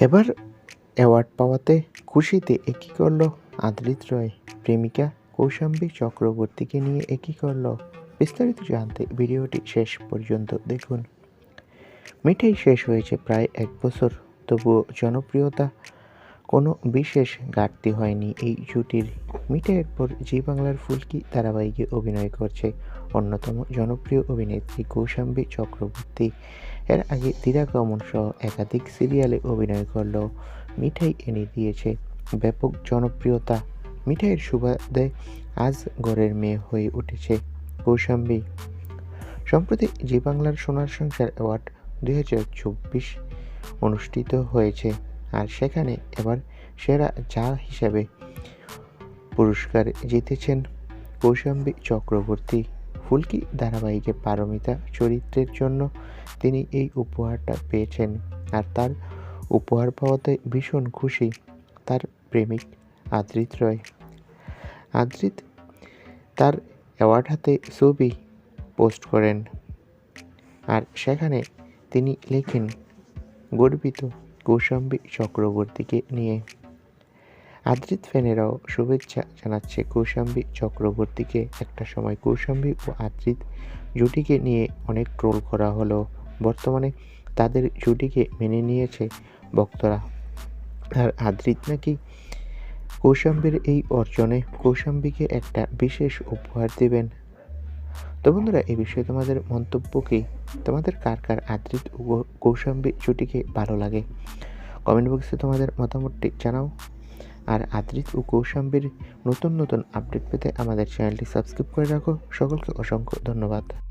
এবার অ্যাওয়ার্ড পাওয়াতে খুশিতে একই করল আদ্রিত রয়। প্রেমিকা কৌশাম্বী চক্রবর্তীকে নিয়ে একই করল। বিস্তারিত জানতে ভিডিওটি শেষ পর্যন্ত দেখুন। মিঠাই শেষ হয়েছে প্রায় এক বছর, তবুও জনপ্রিয়তা কোনো বিশেষ ঘাটতি হয়নি। এই জুটির মিঠাইয়ের পর জি বাংলার ফুলকি ধারাবাহিকে অভিনয় করছে অন্যতম জনপ্রিয় অভিনেত্রী কৌশাম্বী চক্রবর্তী। এর আগে দিরাগমন সহ একাধিক সিরিয়ালে অভিনয় করলেও মিঠাই এনে দিয়েছে ব্যাপক জনপ্রিয়তা। মিঠাইয়ের সুবাদে আজ ঘরের মেয়ে হয়ে উঠেছে কৌশাম্বী। সম্প্রতি জি বাংলার সোনার সংসার অ্যাওয়ার্ড দুই হাজার চব্বিশ অনুষ্ঠিত হয়েছে। আর সেখানে এবার সেরা যা হিসাবে পুরস্কার জিতেছেন কৌশাম্বী চক্রবর্তী। ফুলকি ধারাবাহিকে পারমিতা চরিত্রের জন্য তিনি এই উপহারটা পেয়েছেন আর তার উপহার পাওয়াতে ভীষণ খুশি তার প্রেমিক আদ্রিত রয়। আদ্রিত তার অ্যাওয়ার্ড হাতে ছবি পোস্ট করেন আর সেখানে তিনি লেখেন, গর্বিত কৌশাম্বী চক্রবর্তীকে নিয়ে। আদ্রিত ফ্যানেরাও শুভেচ্ছা জানাচ্ছে কৌশাম্বী চক্রবর্তীকে। একটা সময় কৌশাম্বী ও আদ্রিত জুটিকে নিয়ে অনেক ট্রোল করা হলো। বর্তমানে তাদের জুটিকে মেনে নিয়েছে ভক্তরা। আর আদ্রিত নাকি কৌশাম্বীর এই অর্জনে কৌশাম্বীকে একটা বিশেষ উপহার দেবেন। তো বন্ধুরা, এই বিষয়ে তোমাদের মন্তব্য কী? তোমাদের কার কার আদৃত ও কৌশাম্বী জুটিকে ভালো লাগে? কমেন্ট বক্সে তোমাদের মতামতটি জানাও। আর আদৃত ও কৌশম্বীর নতুন নতুন আপডেট পেতে আমাদের চ্যানেলটি সাবস্ক্রাইব করে রাখো। সকলকে অসংখ্য ধন্যবাদ।